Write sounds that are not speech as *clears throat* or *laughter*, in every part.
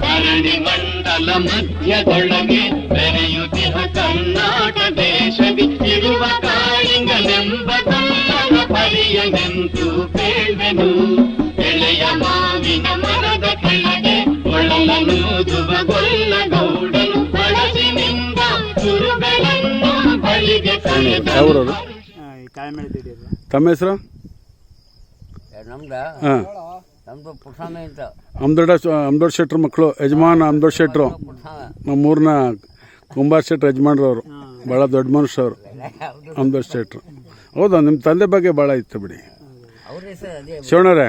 ಧರಣಿ ಮಂಡಲ ಮಧ್ಯದೊಳಗೆ ಬೆರೆಯುತ್ತಿಹ ಕರ್ನಾಟ ದೇಶವಿ ಇರುವ ಕಾಳಿಂಗನೆಂಬ ಕನ್ನಡ ಪರಿಯನೆಂದು ಕೇಳುವೆನು. ಬೇಳ್ವೆನು ಎಳೆಯ ಮಾವಿನ ಮರದ ಕೆಳಗೆ ಒಳಲನೂದುವ ಗೊಲ್ಲ ಗೌಡನು ಬಳಸಿನಿಂದ ಸುರುಗಳನ್ನು ಬಳಿಗೆ ಕಾಳ್ಮೆಳೆ ತಮ್ಮ ಹೆಸರು? ನಮ್ದ? ಹಾಂ. ನಮ್ದು ಅಂತ. ಅಮ್ದೊಡ್ಡ ಶೆಟ್ರ ಮಕ್ಕಳು ಯಜಮಾನ ಅಮ್ದೊಡ್ಡ ಶೆಟ್ರು. ನಮ್ಮೂರ್ನ ಕುಂಬಾರ್ ಊರಿನ ಯಜಮಾನ್ರು ಅವರು ಯಜಮಾನ್ರವರು ಭಾಳ ದೊಡ್ಡ ಅವರು ಅಮ್ದೊಡ್ ಶೆಟ್ರು. ಹೌದಾ ನಿಮ್ಮ ತಂದೆ ಬಗ್ಗೆ ಭಾಳ ಇತ್ತು ಬಿಡಿ. ಶಿವಣ್ಣರೇ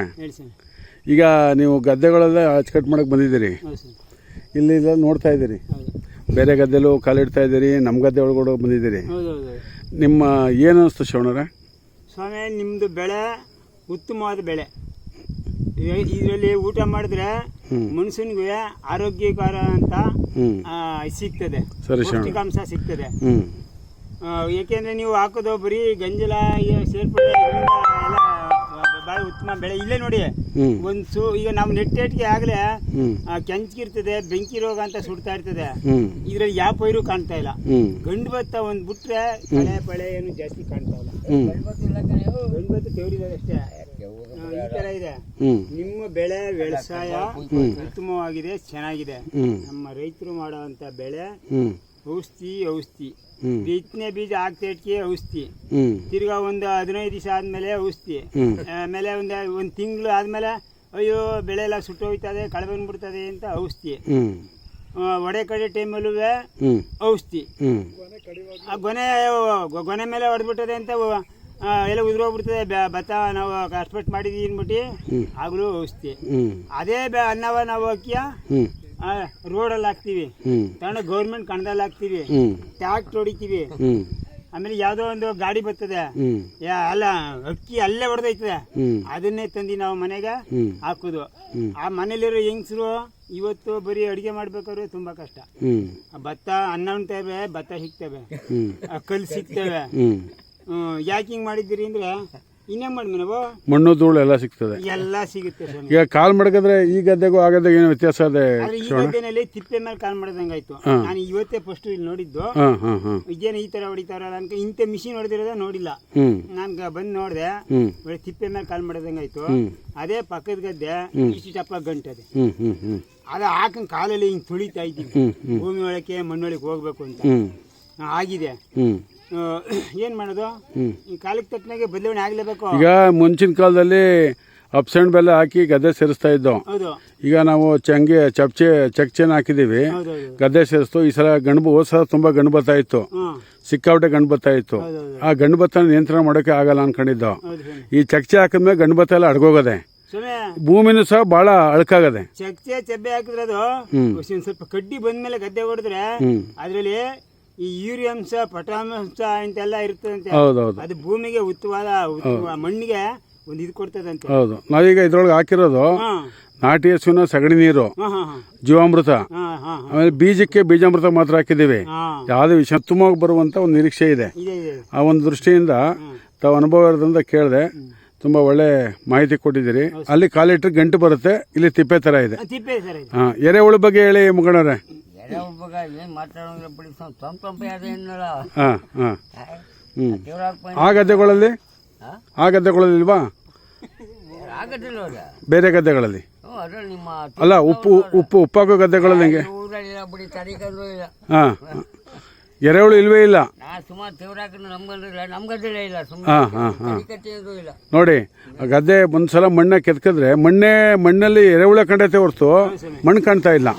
ಈಗ ನೀವು ಗದ್ದೆಗಳಲ್ಲೇ ಅಚ್ಚುಕಟ್ಟು ಮಾಡಕ್ಕೆ ಬಂದಿದ್ದೀರಿ. ಇಲ್ಲಿ ಇಲ್ಲ ನೋಡ್ತಾ ಇದ್ದೀರಿ. ಬೇರೆ ಗದ್ದೆಲ್ಲೂ ಕಾಲಿಡ್ತಾ ಇದ್ದೀರಿ ನಮ್ಮ ಗದ್ದೆ ಒಳಗಡೆ ಬಂದಿದ್ದೀರಿ. ಹೌದು ಹೌದು ನಿಮ್ಮ ಏನು ಅನಿಸ್ತು ಶಿವಣ್ಣರೇ ಸ್ವಾಮಿ ನಿಮ್ಮದು ಬೆಳೆ ಉತ್ತಮವಾದ ಬೆಳೆ. ಇದರಲ್ಲಿ ಊಟ ಮಾಡಿದ್ರೆ ಮನುಷ್ಯನಿಗೆ ಆರೋಗ್ಯಕರ ಅಂತ ಸಿಗ್ತದೆ. ಪೌಷ್ಟಿಕಾಂಶ ಸಿಗ್ತದೆ. ಯಾಕೆಂದ್ರೆ ಏಕೆಂದ್ರೆ ನೀವು ಹಾಕೋದು ಬರೀ ಗಂಜಲ ಸೇರ್ಪಡೆ ಎಲ್ಲ ಭಾಳ ಉತ್ತಮ ಬೆಳೆ. ಇಲ್ಲೇ ನೋಡಿ ಒಂದ್ ಸು ಈಗ ನಾವು ನೆಟ್ಟೆಟ್ಗೆ ಆಗಲೇ ಕೆಂಚ್ಗಿರ್ತದೆ ಕೆಂಚ್ಕಿರ್ತದೆ ಬೆಂಕಿ ರೋಗ ಅಂತ ಸುಡ್ತಾ ಇರ್ತದೆ. ಇದ್ರಲ್ಲಿ ಯಾವ ಪೈರು ಕಾಣ್ತಾ ಇಲ್ಲ. ಗಂಡು ಭತ್ತ ಒಂದು ಬಿಟ್ರೆ ಕಳೆ ಪಳೆ ಏನು ಜಾಸ್ತಿ ಕಾಣ್ತಾ ಇಲ್ಲ. ಗಂಡು ಭತ್ತ ತೆವರಿದೆ ಅಷ್ಟೇ. ಈ ತರ ಇದೆ. ನಿಮ್ಮ ಬೆಳೆ ವ್ಯವಸಾಯ ಉತ್ತಮವಾಗಿದೆ ಚೆನ್ನಾಗಿದೆ. ನಮ್ಮ ರೈತರು ಮಾಡುವಂತ ಬೆಳೆ ಔಷಧಿ ಔಷಧಿ. ಬಿತ್ತನೆ ಬೀಜ ಹಾಕ್ತೇಟ್ಗೆ ಔಷಧಿ. ಹ್ಞೂ ತಿರ್ಗಾ ಒಂದು ಹದಿನೈದು ದಿವಸ ಆದ್ಮೇಲೆ ಔಷಧಿ. ಆಮೇಲೆ ಒಂದು ಒಂದು ತಿಂಗಳು ಆದ್ಮೇಲೆ ಅಯ್ಯೋ ಬೆಳೆ ಎಲ್ಲ ಸುಟ್ಟೋಯ್ತದೆ ಕಳೆ ಬಂದ್ಬಿಡ್ತದೆ ಅಂತ ಔಷಧಿ. ಹ್ಞೂ ಆ, ಒಡೆ ಕಡೆ ಟೈಮಲ್ಲೂ ಹ್ಞೂ ಔಷಧಿ. ಹ್ಞೂ ಆ ಗೊನೆ ಗೊ- ಗೊನೆ ಮೇಲೆ ಹೊಡೆದ್ಬಿಟ್ಟದೆ ಅಂತ ಆ, ಎಲ್ಲ ಉದುರೋಗ್ಬಿಡ್ತದೆ. ಬೆ- ಭತ್ತ ನಾವು ಕಷ್ಟಪಟ್ಟು ಮಾಡಿದೀವಿ ಅಂದ್ಬಿಟ್ಟು ಆಗಲೂ ಔಷಧಿ. ಹ್ಞೂ ಅದೇ ಬೆ ಅನ್ನವ ನಾವು ಅಕ್ಕಿಯ ಹ್ಞೂ ರೋಡಲ್ಲಿ ಹಾಕ್ತೀವಿ. ಹಾಕ್ತಿವಿ ತಗೊಂಡು ಗೌರ್ಮೆಂಟ್ ಕಣದಲ್ಲಿ ಹಾಕ್ತಿವಿ. ಟ್ಯಾಕ್ಟ್ ಹೊಡಿತೀವಿ. ಆಮೇಲೆ ಯಾವ್ದೋ ಒಂದು ಗಾಡಿ ಬರ್ತದೆ. ಅಲ್ಲ ಅಕ್ಕಿ ಅಲ್ಲೇ ಹೊಡೆದೈತದೆ. ಅದನ್ನೇ ತಂದಿ ನಾವು ಮನೆಗೆ ಹಾಕುದು. ಆ ಮನೇಲಿರೋ ಹೆಂಗಸರು ಇವತ್ತು ಬರೀ ಅಡಿಗೆ ಮಾಡ್ಬೇಕಾದ್ರೆ ತುಂಬಾ ಕಷ್ಟ. ಭತ್ತ ಅನ್ನ ಉಣ್ತೇವೆ ಭತ್ತ ಸಿಗ್ತೇವೆ. ಕಲ್ ಸಿಗ್ತೇವೆ. ಯಾಕೆ ಹಿಂಗ್ ಮಾಡಿದ್ದೀರಿ ಅಂದ್ರೆ ಇನ್ನೇನ್ ಮಾಡಿ ಮಣ್ಣು ಧೂಳು ಎಲ್ಲ ಸಿಗ್ತದೆ. ಎಲ್ಲ ಸಿಗುತ್ತೆ ಸ್ವಾಮಿ. ಈಗ ಕಾಲ್ ಮಡಗಿದ್ರೆ ಈ ಗದ್ದೆಗೂ ಆ ಗದ್ದೆಗೂ ಏನು ವ್ಯತ್ಯಾಸ ಇದೆ ಆದ್ರೆ ಈ ಗದ್ದೆನಲ್ಲಿ ತಿಪ್ಪೆ ಮೇಲೆ ಕಾಲ್ ಮಾಡ್ದಂಗಾಯ್ತು ನಾನು ಇವತ್ತೇ ಫಸ್ಟ್ ಇಲ್ಲಿ ನೋಡಿದ್ದು. ಹಾಂ ಹಾಂ ಹಾಂ. ಇದೇನು ಈ ತರ ಹೊಡಿತಾರಲ್ಲ ಅಂತ ಇಂಥ ಮಿಷಿನ್ ಹೊಡೆದಿರೋದ ನೋಡಿಲ್ಲ. ಹ್ಞೂ ನಾನು ಬಂದು ನೋಡಿದೆ. ಹ್ಞೂ ಒಳ್ಳೆ ತಿಪ್ಪೆ ಮೇಲೆ ಕಾಲ್ ಮಾಡ್ದಂಗಾಯ್ತು ಹ್ಞೂ ಅದೇ ಪಕ್ಕದ ಗದ್ದೆ ಇಷ್ಟಪ್ಪ ಗಂಟದೆ ಹ್ಞೂ ಹ್ಞೂ ಹ್ಞೂ ಅದ ಹಾಕಂಗ್ ಕಾಲಲ್ಲಿ ಹಿಂಗ್ ತುಳಿತಾ ಇದ್ದೀವಿ. ಹ್ಞೂ ಹ್ಞೂ ಭೂಮಿ ಒಳಕ್ಕೆ ಮಣ್ಣೊಳಗೆ ಹೋಗ್ಬೇಕು ಅಂತ. ಹ್ಞೂ ಆಗಿದೆ. ಹ್ಞೂ *clears throat* ಏನ್ ಮಾಡೋದು? ಈ ಕಾಲಕ್ಕೆ ತಕ್ಕನಾಗೆ ಬದಲಾವಣೆ ಆಗ್ಲೇಬೇಕು. ಈಗ ಮುಂಚಿನ ಕಾಲದಲ್ಲಿ ಅಪ್ಸೆಂಟ್ ಬೆಲ್ಲ ಹಾಕಿ ಗದ್ದೆ ಸೇರಿಸ್ತಾ ಇದ್ದೋ. ಹೌದು. ಈಗ ನಾವು ಚಂಗೆ ಚಪ್ಚೆ ಚಕ್ಚೆನ ಹಾಕಿದ್ದೀವಿ. ಹೌದೌದು ಗದ್ದೆ ಸೇರಿಸ್ತು ಈ ಸಲ ಗಣಬು ಹೋದ ಸಲ ತುಂಬ ಗಂಡು ಭತ್ತ ಇತ್ತು. ಸಿಕ್ಕಾಪಟ್ಟೆ ಗಂಡು ಭತ್ತ ಇತ್ತು. ಆ ಗಂಡು ಬತ್ತ ನಿಯಂತ್ರಣ ಮಾಡೋಕೆ ಆಗಲ್ಲ ಅನ್ಕೊಂಡಿದ್ದೋ. ಹೌದು ಸ್ವಾಮಿ ಈ ಚಕ್ಚೆ ಹಾಕಿದ್ಮೇಲೆ ಗಂಡು ಭತ್ತ ಎಲ್ಲ ಅಡ್ಗೋಗದೆ. ಸ್ವಾಮಿ ಭೂಮಿನೂ ಸಹ ಭಾಳ ಅಳ್ಕಾಗದೆ. ಚಕ್ಚೆ ಚಬ್ಬೆ ಹಾಕಿದ್ರೆ ಅದು. ಒಂದ್ ಸ್ವಲ್ಪ ಕಡ್ಡಿ ಬಂದ್ಮೇಲೆ ಗದ್ದೆ ಹೊಡೆದ್ರೆ ಹ್ಮ್. ಅದ್ರಲ್ಲಿ ಈ ಯೂರಿಯಾಂಶ ಪಟಾಂಶ ಇಂತೆಲ್ಲ ಇರ್ತದಂತೆ. ಹೌದೌದು. ಅದು ಭೂಮಿಗೆ ಉತ್ತಮವಾದ ಉತ್ತಮ ಮಣ್ಣಿಗೆ ಒಂದು ಇದು ಕೊಡ್ತದಂತೆ. ಹೌದು. ನಾವೀಗ ಇದ್ರೊಳಗೆ ಹಾಕಿರೋದು ನಾಟಿ ಹಸುವಿನ ಸಗಣಿ ನೀರು ಜೀವಾಮೃತ. ಆಮೇಲೆ ಬೀಜಕ್ಕೆ ಬೀಜಾಮೃತ ಮಾತ್ರ ಹಾಕಿದ್ದೀವಿ. ಯಾವುದೇ ವಿಷಯ ಉತ್ತಮವಾಗಿ ಬರುವಂತ ಒಂದು ನಿರೀಕ್ಷೆ ಇದೆ. ಆ ಒಂದು ದೃಷ್ಟಿಯಿಂದ ತಾವು ಅನುಭವ ಇರೋದ್ರಿಂದ ಕೇಳಿದೆ ತುಂಬ ಒಳ್ಳೆ ಮಾಹಿತಿ ಕೊಟ್ಟಿದ್ದೀರಿ. ಅಲ್ಲಿ ಕಾಲಿಟ್ರೆ ಗಂಟು ಬರುತ್ತೆ ಇಲ್ಲಿ ತಿಪ್ಪೆ ಥರ ಇದೆ. ಹಾಂ ಎರೆಹುಳು ಬಗ್ಗೆ ಹೇಳಿ ಮುಗಣವ್ರೆ ಎಡೆ ಒಬ್ಬಗ ಏನ್ ಮಾತಾಡೋಂಗಿಲ್ಲ ಬಿಡಿ ಸ್ವಾಮಿ ತಂಪ್ ತಂಪೆ ಅದ ಏನಲ್ಲ ಹಾಂ ಹಾಂ. ಹ್ಞೂ ದೇವ್ರ ಆ ಗದ್ದೆಗಳಲ್ಲಿ? ಹಾ? ಆ ಗದ್ದೆಗಳಲ್ಲಿ ಇಲ್ವಾ ಬೇರೆ ಗದ್ದೆಗಳಲ್ಲಿ? ಹ್ಞೂ ಅದ್ರಲ್ಲಿ ನಿಮ್ಮ ಅಲ್ಲ ಉಪ್ಪು ಉಪ್ಪು ಉಪ್ಪಾಕೋ ಗದ್ದೆಗಳಲ್ಲಿ ಹೆಂಗೆ? ಊರಲ್ಲಿಲ್ಲ ಬಿಡಿ ತಡಿಕಂದ್ರೂ ಇಲ್ಲ. ಹಾಂ. ಎರೆಹುಳು ಇಲ್ವೇ ಇಲ್ಲ? ನಾ ಸುಮಾರು ದೇವ್ರ ಹಾಕಿದ್ರೆ ನಮ್ಗಂದಿಲ್ಲ ನಮ್ಗದಿಲ್ಲ ಇಲ್ಲ ಸುಮ್ಮನೆ ಹಾಂ ಹಾಂ ಹಾಂ. ತಡಿಕಟ್ಟಿದ್ರು ಇಲ್ಲ. ನೋಡಿ ಆ ಗದ್ದೆ ಒಂದ್ಸಲ ಮಣ್ಣ ಕೆತ್ಕಿದ್ರೆ ಮಣ್ಣೆ ಮಣ್ಣಲ್ಲಿ ಎರೆಹುಳ ಕಂಡೈತೆ ಹೊರ್ತು ಮಣ್ಣು ಕಾಣ್ತಾ ಇಲ್ಲ.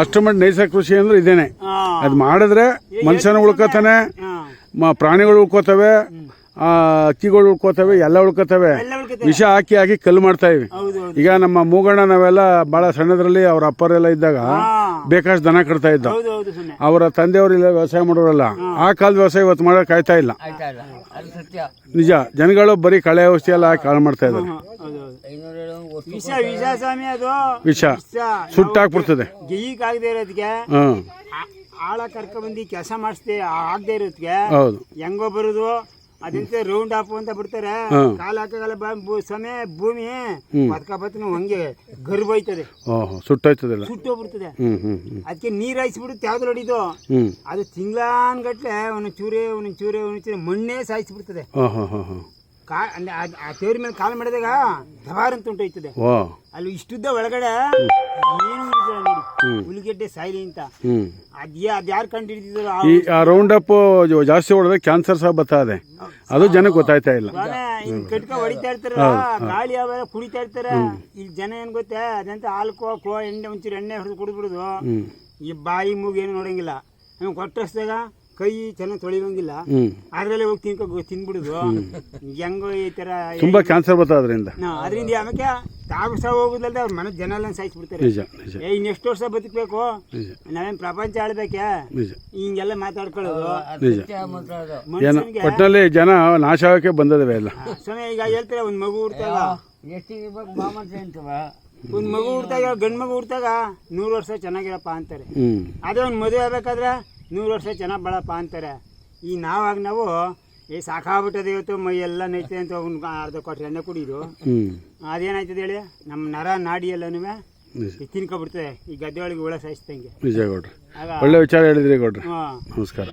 ಅಷ್ಟು ಮಟ್ಟ ನೈಸರ್ಗಿಕ ಕೃಷಿ ಅಂದ್ರೆ ಇದೇನೆ. ಅದು ಮಾಡಿದ್ರೆ ಮನುಷ್ಯನ ಉಳ್ಕೋತಾನೆ ಪ್ರಾಣಿಗಳು ಉಳ್ಕೋತವೆ ಆ ಅಕ್ಕಿಗಳು ಉಳ್ಕೋತವೆ. ಎಲ್ಲ ಉಳ್ಕೋತವೆ. ವಿಷ ಹಾಕಿ ಹಾಕಿ ಕಲ್ಲು ಮಾಡ್ತಾ ಇವಿ ಈಗ ನಮ್ಮ ಮೂಗಣ್ಣ ನಾವೆಲ್ಲ ಬಹಳ ಸಣ್ಣದ್ರಲ್ಲಿ ಅವ್ರ ಅಪ್ಪರೆಲ್ಲ ಇದ್ದಾಗ ಬೇಕಾಷ್ಟು ದನ ಕಟ್ತಾ ಇದ್ದ. ಹೌದು ಹೌದು ಅವರ ತಂದೆಯವರು ಇಲ್ಲ ವ್ಯವಸಾಯ ಮಾಡೋರಲ್ಲ ಆ ಕಾಲದ ವ್ಯವಸಾಯ ಇವತ್ತು ಮಾಡೋಕೆ ಕಾಯ್ತಾ ಇಲ್ಲ. ಇಲ್ಲ? ಅದು ಸತ್ಯ. ನಿಜ ಜನಗಳು ಬರೀ ಕಳೆ ಔಷಧಿ ಎಲ್ಲ ಹಾಕಿ ಹಾಳು ಮಾಡ್ತಾ ಇದ್ದಾರೆ. ವಿಷ ಸುಟ್ಟಾಕ್ಬಿಡ್ತದೆ ಆಳ ಕರ್ಕೊಂಡ್ಬಂದು ಕೆಲಸ ಮಾಡಿಸ್ದೆ ಆಗದೆ ಇರೋದಕ್ಕೆ ಹೌದು. ಹೆಂಗೋ ಬರೋದು? ಅದಂತೆ ರೌಂಡ್ ಆಫ್ ಅಂತ ಬಿಡ್ತಾರೆ. ಕಾಲ ಹಾಕಲ್ಲ ಸಮಯ ಭೂಮಿ ಬತ್ಕ ಹಂಗೆ ಗರ್ಭ ಹೋಯ್ತದೆ. ಸುಟ್ಟೋಯ್ತದೆ ಸುಟ್ಟೋಗ್ಬಿಡ್ತದೆ ಅದಕ್ಕೆ ನೀರು ಹಾಯಿಸ್ಬಿಡುತ್ತೆ ಯಾವ್ದು ಹೊಡಿದು ಅದು ಅದು ತಿಂಗ್ಳಾನ್ಗಟ್ಲೆ ಒಂದ್ ಚೂರೆ ಒಂದ್ ಚೂರೆ ಒಂದ್ ಚೂರೆ ಮಣ್ಣೇ ಸಾಯಿಸ್ಬಿಡ್ತದೆ. ಕಾ ಅಂದ್ರೆ ಅದ್- ಆ ತೇವ್ರ ಮೇಲೆ ಕಾಲು ಮಾಡಿದಾಗ ಧಬಾರ್ ಅಂತ ಉಂಟೋಯ್ತದೆ ಓ ಅಲ್ಲಿ ಇಷ್ಟುದ್ದ ಒಳಗಡೆ ಏನು ಸಾಯಿಲಿ ನೋಡಿ. ಸಾಯ್ಲಿ ಅಂತ. ಹ್ಞೂ ಅದ್ಯಾ ಅದ್ ಯಾರು ಕಂಡು ಹಿಡಿದಿದ್ರು ಈ ಆ ರೌಂಡ್ ಅಪ್ ಜಾಸ್ತಿ ಹೊಡೆದ್ರೆ ಕ್ಯಾನ್ಸರ್ ಸಹ ಬರ್ತಾ ಇದೆ. ಅದು ಜನಕ್ಕೆ ಗೊತ್ತಾಯ್ತಾ ಇಲ್ಲ. ಕಟ್ಕ ಹೊಡಿತಾ ಇರ್ತಾರಲ್ಲ ಗಾಳಿ ಯಾವಾಗ ಕುಡಿತಾ ಇರ್ತಾರೆ ಇಲ್ಲಿ ಜನ ಏನ್ ಗೊತ್ತಾ ಅದಂತ ಹಾಲು ಕೋ ಎಣ್ಣೆ ಒಂಚೂರು ಎಣ್ಣೆ ಹೊಡೆದು ಕುಡಿದ್ಬಿಡುದು. ಈ ಬಾಯಿ ಮೂಗು ಏನು ನೋಡಂಗಿಲ್ಲ ಕೊಟ್ಟಸ್ದಾಗ ಕೈ ಚೆನ್ನಾಗಿ ತೊಳಿವಂಗಿಲ್ಲ ಹ್ಞೂ ಅದ್ರಲ್ಲೇ ಹೋಗಿ ತಿನ್ಕೊ ತಿನ್ಬಿಡುದು. ಹೆಂಗೋ ಈ ತರ ತುಂಬಾ ಕ್ಯಾನ್ಸರ್ ಬರ್ತಾ ಅದರಿಂದ. ಅದರಿಂದ ಆಮೇಲೆ ತಾವು ಸಹ ಹೋಗುದಲ್ಲದೆ ಅವ್ರ ಮನೆ ಜನ ಎಲ್ಲ ಸಾಯಿಸ್ಬಿಡ್ತಾರೆ ನಿಜ ನಿಜ. ಏ ಇನ್ನೆಷ್ಟು ವರ್ಷ ಬದುಕಬೇಕು? ನಿಜ. ನಾವೇನ್ ಪ್ರಪಂಚ ಆಳ್ಬೇಕೆ? ನಿಜ. ಹಿಂಗೆಲ್ಲ ಮಾತಾಡ್ಕೊಳ್ಳೋದು. ನಿಜ. ಜನ ಮನುಷ್ಯನಿಗೆ ಒಟ್ಟಿನಲ್ಲಿ ಜನ ನಾಶ ಆಗೋಕೆ ಬಂದದವೆ ಎಲ್ಲ. ಸ್ವಾಮಿ ಈಗ ಹೇಳ್ತಾರೆ ಒಂದ್ ಮಗು ಹುಡ್ತಾಗ? ಎಷ್ಟಿಗೆ ಅಂತವ ಒಂದ್ ಮಗು ಹುಡ್ತಾಗ ಗಂಡ್ ಮಗು ಹುಡ್ತಾಗ ನೂರು ವರ್ಷ ಚೆನ್ನಾಗಿರಪ್ಪ ಅಂತಾರೆ. ಅದೇ ಒಂದು ಮದುವೆ ಆಗ್ಬೇಕಾದ್ರೆ ನೂರು ವರ್ಷ ಚೆನ್ನಾಗಿ ಬಾಳಪ್ಪ ಅಂತಾರೆ. ಈ ನಾವಾಗ ನಾವು ಏ ಸಾಕಾಗ್ಬಿಟ್ಟದೆ ಇವತ್ತು ಮೈ ಎಲ್ಲ ನೈತೆ ಅಂತ ಅರ್ಧ ಕೊಟ್ಟರೆ ಎಣ್ಣೆ ಕುಡಿದು. ಹ್ಞೂ ಅದೇನಾಯ್ತದೆ ಹೇಳಿ ನಮ್ಮ ನರ ನಾಡಿ ಎಲ್ಲನೂ ತಿನ್ಕೊಬಿಡ್ತದೆ. ಈ ಗದ್ದೆ ಒಳಗೆ ಉಳ ಸಾಯಿಸ್ದಂಗೆ. ನಿಜ ಗೌಡ್ರಿ. ಒಳ್ಳೆ ವಿಚಾರ ಹೇಳಿದ್ರಿ ಗೌಡ್ರಿ. ಹಾಂ ನಮಸ್ಕಾರ.